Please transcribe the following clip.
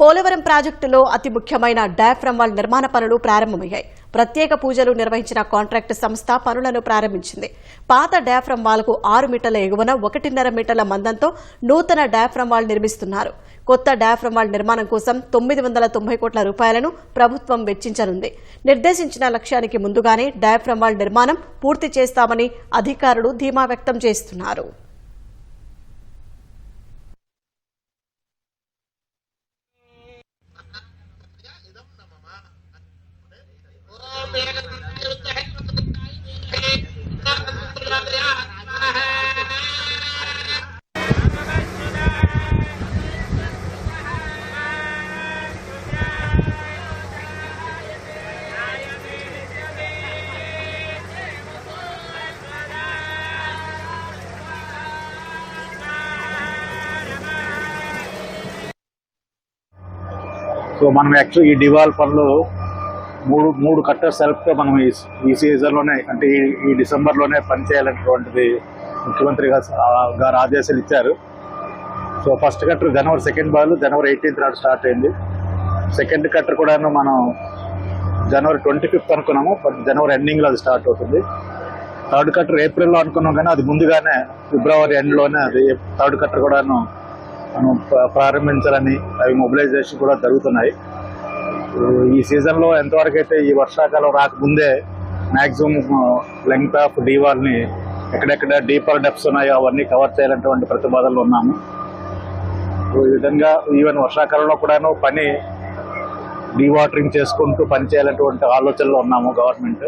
పోలవరం ప్రాజెక్టులో అతి ముఖ్యమైన డయాఫ్రమ్ వాల్ నిర్మాణ పనులు ప్రారంభమయ్యాయి. ప్రత్యేక పూజలు నిర్వహించిన కాంట్రాక్టు సంస్థ పనులను ప్రారంభించింది. పాత డయాఫ్రమ్ వాల్కు ఆరు మీటర్ల ఎగువన ఒకటిన్నర మీటర్ల మందంతో నూతన డయాఫ్రమ్ వాల్ నిర్మిస్తున్నారు. కొత్త డయాఫ్రమ్ వాల్ నిర్మాణం కోసం తొమ్మిది వందల తొంభై కోట్ల రూపాయలను ప్రభుత్వం వెచ్చించనుంది. నిర్దేశించిన లక్ష్యానికి ముందుగానే డయాఫ్రమ్ వాల్ నిర్మాణం పూర్తి చేస్తామని అధికారులు ధీమా వ్యక్తం చేస్తున్నారు. సో మనం యాక్చువల్ ఈ డివాల్ పనులు మూడు మూడు కట్టర్స్ సెల్ఫ్తో మనం ఈ ఈ సీజన్లోనే అంటే ఈ ఈ డిసెంబర్లోనే పనిచేయాలనేటువంటిది ముఖ్యమంత్రి గారు గారు ఆదేశాలు ఇచ్చారు. So first cutter January second ball January eighteenth నాడు స్టార్ట్ అయింది. సెకండ్ కట్టర్ కూడాను మనం జనవరి ట్వంటీ ఫిఫ్త్ అనుకున్నాము బట్ జనవరి ఎండింగ్లో అది స్టార్ట్ అవుతుంది. థర్డ్ కట్టర్ ఏప్రిల్లో అనుకున్నాం కానీ అది ముందుగానే ఫిబ్రవరి ఎండ్లోనే అది థర్డ్ కట్టర్ కూడాను మనం ప్రారంభించాలని అవి మొబిలైజేషన్ కూడా జరుగుతున్నాయి. ఈ సీజన్లో ఎంతవరకు అయితే ఈ వర్షాకాలం రాకముందే మాక్సిమం లెంగ్త్ ఆఫ్ డీవాల్ని ఎక్కడెక్కడ డీపర్ డెప్స్ ఉన్నాయో అవన్నీ కవర్ చేయాలన్నటువంటి ప్రతిపాదనలు ఉన్నాము. సో ఈ విధంగా ఈవెన్ వర్షాకాలంలో కూడాను పని డీవాటరింగ్ చేసుకుంటూ పనిచేయాలనేటువంటి ఆలోచనలో ఉన్నాము గవర్నమెంట్.